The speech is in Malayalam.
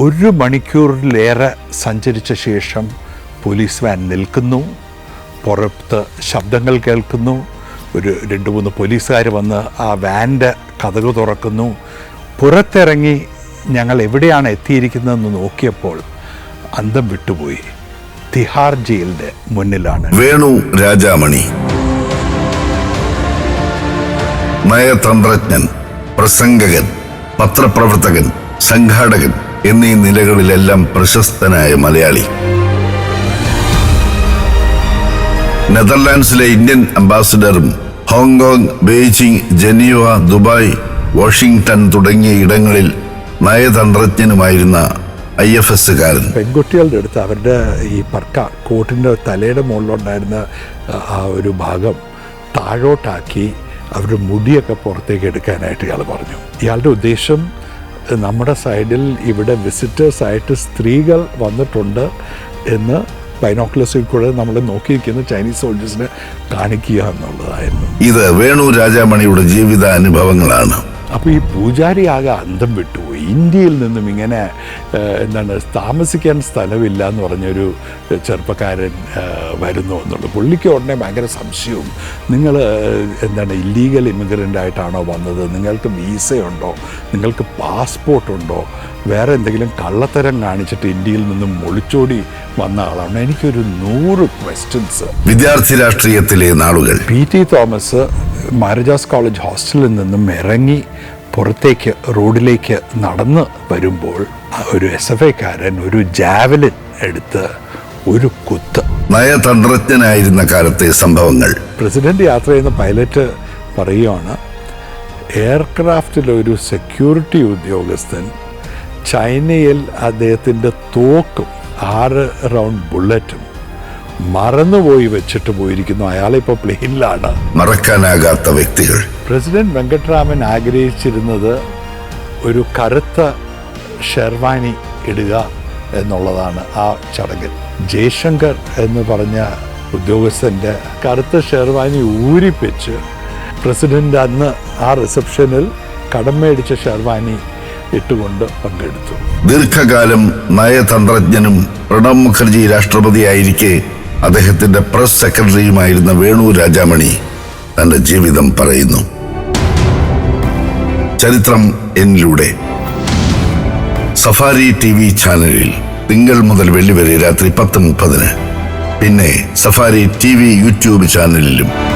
ഒരു മണിക്കൂറിലേറെ സഞ്ചരിച്ച ശേഷം പോലീസ് വാൻ നിൽക്കുന്നു. പുറത്ത് ശബ്ദങ്ങൾ കേൾക്കുന്നു. ഒരു രണ്ട് മൂന്ന് പോലീസുകാർ വന്ന് ആ വാന്റെ കഥക് തുറക്കുന്നു. പുറത്തിറങ്ങി ഞങ്ങൾ എവിടെയാണ് എത്തിയിരിക്കുന്നതെന്ന് നോക്കിയപ്പോൾ അന്തം വിട്ടുപോയി. തിഹാർ ജയിലിന്റെ മുന്നിലാണ്. വേണു രാജാമണി. നയതന്ത്രജ്ഞൻ പ്രസംഗകൻ പത്രപ്രവർത്തകൻ സംഘാടകൻ എന്നീ നിലകളിലെല്ലാം പ്രശസ്തനായ മലയാളി. നെതർലാൻഡ്സിലെ Indian അംബാസിഡറും Hong Kong Beijing Geneva Dubai Washington തുടങ്ങിയ ഇടങ്ങളിൽ നയതന്ത്രജ്ഞനുമായിരുന്ന ഐ എഫ് എസ്സുകാരൻ. പെൺകുട്ടികളുടെ അടുത്ത് അവരുടെ ഈ പർക്ക കോട്ടിന്റെ തലയുടെ മുകളിലുണ്ടായിരുന്ന ആ ഒരു ഭാഗം താഴോട്ടാക്കി അവരുടെ മുടിയൊക്കെ പുറത്തേക്ക് എടുക്കാനായിട്ട് ഇയാൾ പറഞ്ഞു. ഇയാളുടെ ഉദ്ദേശം നമ്മുടെ സൈഡിൽ ഇവിടെ വിസിറ്റേഴ്സായിട്ട് സ്ത്രീകൾ വന്നിട്ടുണ്ട് എന്ന് ബൈനോക്കുലസിൽ കൂടെ നമ്മൾ നോക്കിയിരിക്കുന്ന ചൈനീസ് സോൾജേഴ്സിനെ കാണിക്കുക എന്നുള്ളതായിരുന്നു. ഇത് വേണു രാജാമണിയുടെ ജീവിത അനുഭവങ്ങളാണ് അപ്പോൾ ഈ പൂജാരി ആകെ അന്തം വിട്ടുപോയി. ഇന്ത്യയിൽ നിന്നും ഇങ്ങനെ എന്താണ് താമസിക്കാൻ സ്ഥലമില്ല എന്ന് പറഞ്ഞൊരു ചെറുപ്പക്കാരൻ വരുന്നു എന്നുള്ളത്. പുള്ളിക്ക് ഉടനെ ഭയങ്കര സംശയവും. നിങ്ങൾ എന്താണ് ഇല്ലീഗൽ ഇമിഗ്രന്റ് ആയിട്ടാണോ വന്നത്? നിങ്ങൾക്ക് വീസയുണ്ടോ? നിങ്ങൾക്ക് പാസ്പോർട്ടുണ്ടോ? വേറെ എന്തെങ്കിലും കള്ളത്തരം കാണിച്ചിട്ട് ഇന്ത്യയിൽ നിന്നും ഒളിച്ചോടി വന്ന ആളാണ്? എനിക്കൊരു നൂറ് ക്വസ്റ്റ്യൻസ് വിദ്യാർത്ഥി രാഷ്ട്രീയത്തിലെ നാളുകൾ. P T Thomas Maharaja's college ഹോസ്റ്റലിൽ നിന്നും ഇറങ്ങി പുറത്തേക്ക് റോഡിലേക്ക് നടന്ന് വരുമ്പോൾ ഒരു എസ് എഫ് ഐക്കാരൻ ഒരു ജാവലിൻ എടുത്ത് ഒരു കുത്ത്. നയതന്ത്രജ്ഞനായിരുന്ന കാലത്തെ സംഭവങ്ങൾ. പ്രസിഡന്റ് യാത്ര ചെയ്യുന്ന പൈലറ്റ് പറയുകയാണ് എയർക്രാഫ്റ്റിലെ ഒരു സെക്യൂരിറ്റി ഉദ്യോഗസ്ഥൻ ചൈനയിൽ അദ്ദേഹത്തിന്റെ തോക്കും ആറ് റൗണ്ട് ബുള്ളറ്റും മറന്നുപോയി വെച്ചിട്ട് പോയിരിക്കുന്നു. അയാളിപ്പോൾ പ്ലെയിനിലാണ്. മറക്കാനാകാത്ത വ്യക്തികൾ. പ്രസിഡന്റ് വെങ്കട്ടരാമൻ ആഗ്രഹിച്ചിരുന്നത് ഒരു കറുത്ത ഷെർവാനി ഇടുക എന്നുള്ളതാണ് ആ ചടങ്ങിൽ. ജയശങ്കർ എന്ന് പറഞ്ഞ ഉദ്യോഗസ്ഥന്റെ കറുത്ത ഷെർവാനി ഊരിപ്പിച്ച് പ്രസിഡന്റ് അന്ന് ആ റിസപ്ഷനിൽ കടം മേടിച്ച ഷെർവാനി ഇട്ടുകൊണ്ട് പങ്കെടുത്തു. ദീർഘകാലം നയതന്ത്രജ്ഞനും പ്രണബ് മുഖർജി രാഷ്ട്രപതിയായിരിക്കെ അദ്ദേഹത്തിന്റെ പ്രസ് സെക്രട്ടറിയുമായിരുന്ന വേണു രാജാമണി തന്റെ ജീവിതം പറയുന്നു. ചരിത്രം എന്നിലൂടെ. സഫാരി ടി വി ചാനലിൽ തിങ്കൾ മുതൽ വെള്ളി വരെ രാത്രി പത്ത് മുപ്പതിന്. പിന്നെ സഫാരി ടി വി യൂട്യൂബ് ചാനലിലും.